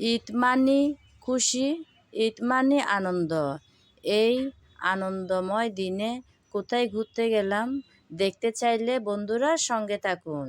ঈদ মানে খুশি ঈদ মানে আনন্দ। এই আনন্দময় দিনে কোথায় ঘুরতে গেলাম দেখতে চাইলে বন্ধুরা সঙ্গে থাকুন।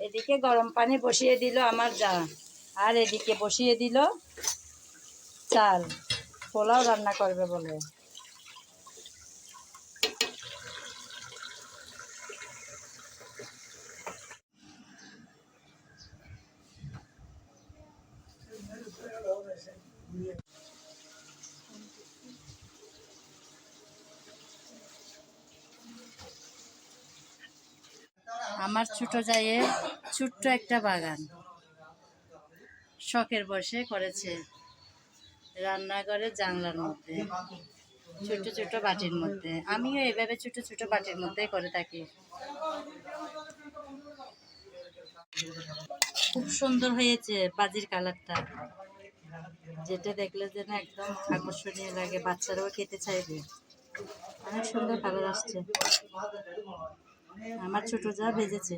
এদিকে গরম পানি বসিয়ে দিল আমার যা। আর এদিকে বসিয়ে দিল চাল। পোলাও রান্না করবে বলে। আমার ছোট জায়ের ছোট্ট একটা বাগান। শখের বসে করেছে রান্নাঘরে জানলার মধ্যে, ছোট ছোট বাটির মধ্যে। আমিও এভাবে ছোট ছোট বাটির মধ্যে করে থাকি। খুব সুন্দর হয়েছে বাজির কালারটা। যেটা দেখলে যেন একদম আকর্ষণীয় লাগে, বাচ্চারাও খেতে চাইবে। অনেক সুন্দর কালার আসছে। আমার ছোট যা ভেজেছে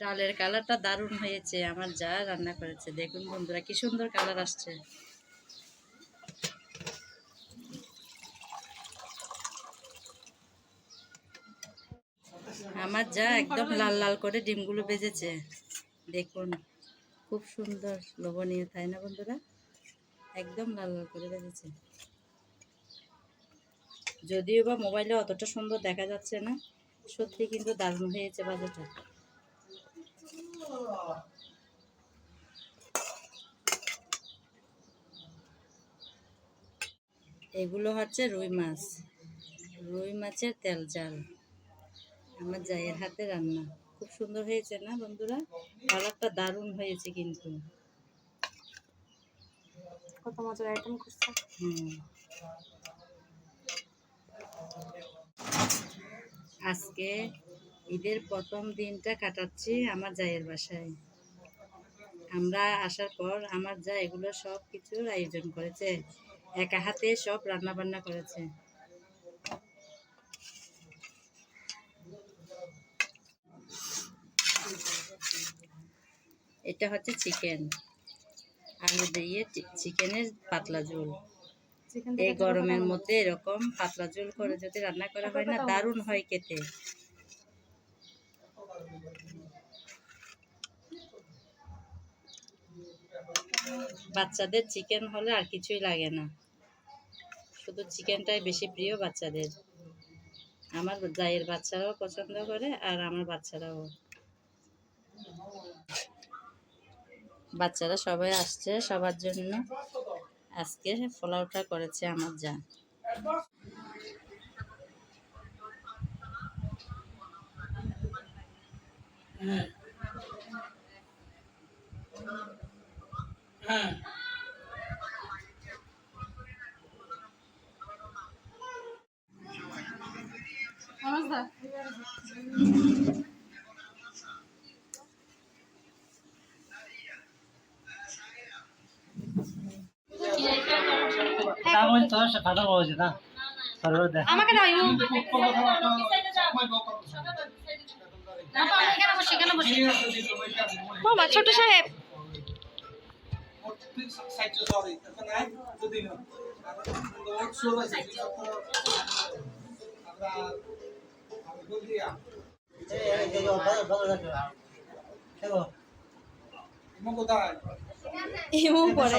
ডালের কালারটা দারুণ হয়েছে, আমার যা রান্না করেছে, দেখুন বন্ধুরা, কি সুন্দর কালার আসছে। আমার যা একদম লাল লাল করে ডিমগুলো বেজেছে। দেখুন, খুব সুন্দর লোভনীয়, তাই না বন্ধুরা? একদম লাল লাল করে বেজেছে। যদিও বা মোবাইলে অতটা সুন্দর দেখা যাচ্ছে না, সত্যি কিন্তু দারুণ হয়েছে বাজারটা। এগুলো হচ্ছে রুই মাছ। রুই মাছের তেল জাল। আমার জায়ের হাতে রান্না। খুব সুন্দর হয়েছে না বন্ধুরা? কালারটা দারুণ হয়েছে কিন্তু। কত মজার আইটেম করছে হুম। আজকে ঈদের প্রথম দিনটা কাটাচ্ছি আমার জায়ের বাসায়। আমরা আসার পর আমার যা এগুলো সব কিছুর আয়োজন করেছে। একা হাতে সব রান্না বান্না করেছে। এটা হচ্ছে চিকেন। আলু দিয়ে চিকেনের পাতলা ঝোল। এই গরমের মধ্যে এরকম পাতলা ঝোল করে যদি রান্না করা হয় না দারুণ হয় খেতে। বাচ্চাদের চিকেন হলে আর কিছুই লাগে না। শুধু চিকেনটাই বেশি প্রিয় বাচ্চাদের। আমার জায়ের বাচ্চারাও পছন্দ করে আর আমার বাচ্চারাও। বাচ্চারা সবাই আসছে সবার জন্য। আজকে পোলাওটা করেছে আমার যা। নমস্কার আমাকে দাও ইউ না। তো আমি এখানে বসে এখানে বসে মামা ছোট সাহেব। ইমু পরে।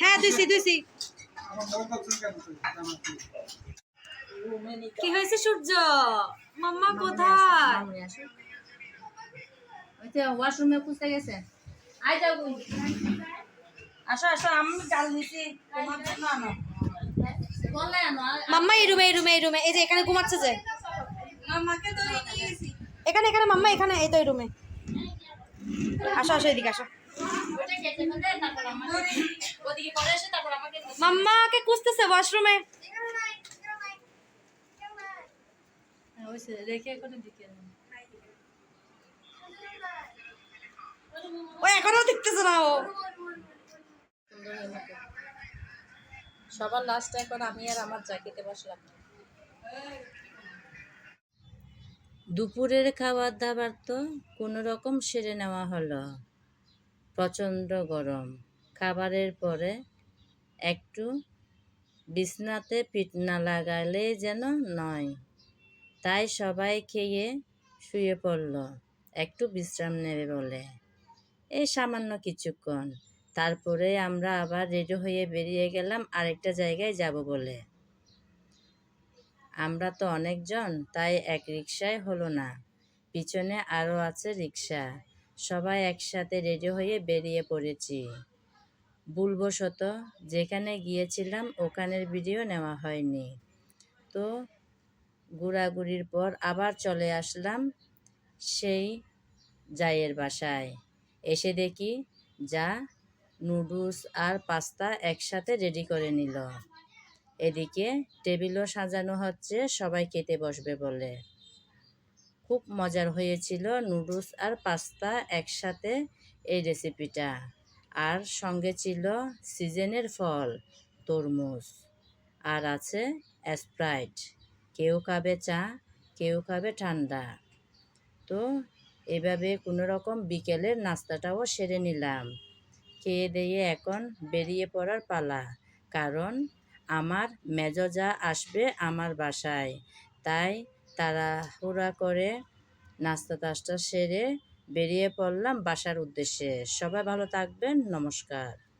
হ্যাঁ দুইছি দুইছি। কি হয়েছে সূর্য? মাম্মা কোথায়? ওয়াশরুমে খুঁজতে গেছে। আই যাও আসো আসো আমি ডাল দিছি তোমার জন্য আনো। মাম্মা এই রুমে এই রুমে এই রুমে এই যে এখানে ঘুমাচ্ছে যে। এখানে এখানে মাম্মা এখানে এই তো এই রুমে। আসো আসো এদিকে আসো। মাম্মাকে খুঁজতেছে ওয়াশরুমে। দিকে ও এখনও দেখতেছে না ও। সবার লাস্ট এখন আমি আর আমার জাকিতে বসলাম। দুপুরের খাবার দাবার তো কোনো রকম সেরে নেওয়া হলো। প্রচণ্ড গরম। খাবারের পরে একটু বিছনাতে পিঠ না লাগালে যেন নয়। তাই সবাই খেয়ে শুয়ে পড়ল। একটু বিশ্রাম নেবে বলে। এই সামান্য কিছুক্ষণ। তারপরে আমরা আবার রেডি হয়ে বেরিয়ে গেলাম আরেকটা জায়গায় যাব বলে। আমরা তো অনেকজন, তাই এক রিক্সায় হলো না। পিছনে আরও আছে রিক্সা সবাই একসাথে রেডি হয়ে বেরিয়ে পড়েছি। ভুলবশত যেখানে গিয়েছিলাম ওখানের ভিডিও নেওয়া হয়নি। তো ঘোরাঘুরির পর আবার চলে আসলাম সেই জায়ের বাসায়। এসে দেখি যা নুডলস আর পাস্তা একসাথে রেডি করে নিল। এদিকে টেবিলও সাজানো হচ্ছে, সবাই খেতে বসবে বলে। খুব মজার হয়েছিল নুডলস আর পাস্তা একসাথে এই রেসিপিটা। আর সঙ্গে ছিল সিজনের ফল, তরমুজ। আর আছে স্প্রাইট। কেউ খাবে চা, কেউ খাবে ঠান্ডা। তো এভাবে কোনো রকম বিকেলের নাস্তাটাও সেরে নিলাম। খেয়ে দিয়ে এখন বেরিয়ে পড়ার পালা। কারণ আমার মেজজা আসবে আমার বাসায়। তাই তারা তাড়াহুড়া করে নাস্তা টাস্তা সেরে বেরিয়ে পড়লাম বাসার উদ্দেশ্যে। সবাই ভালো থাকবেন। নমস্কার।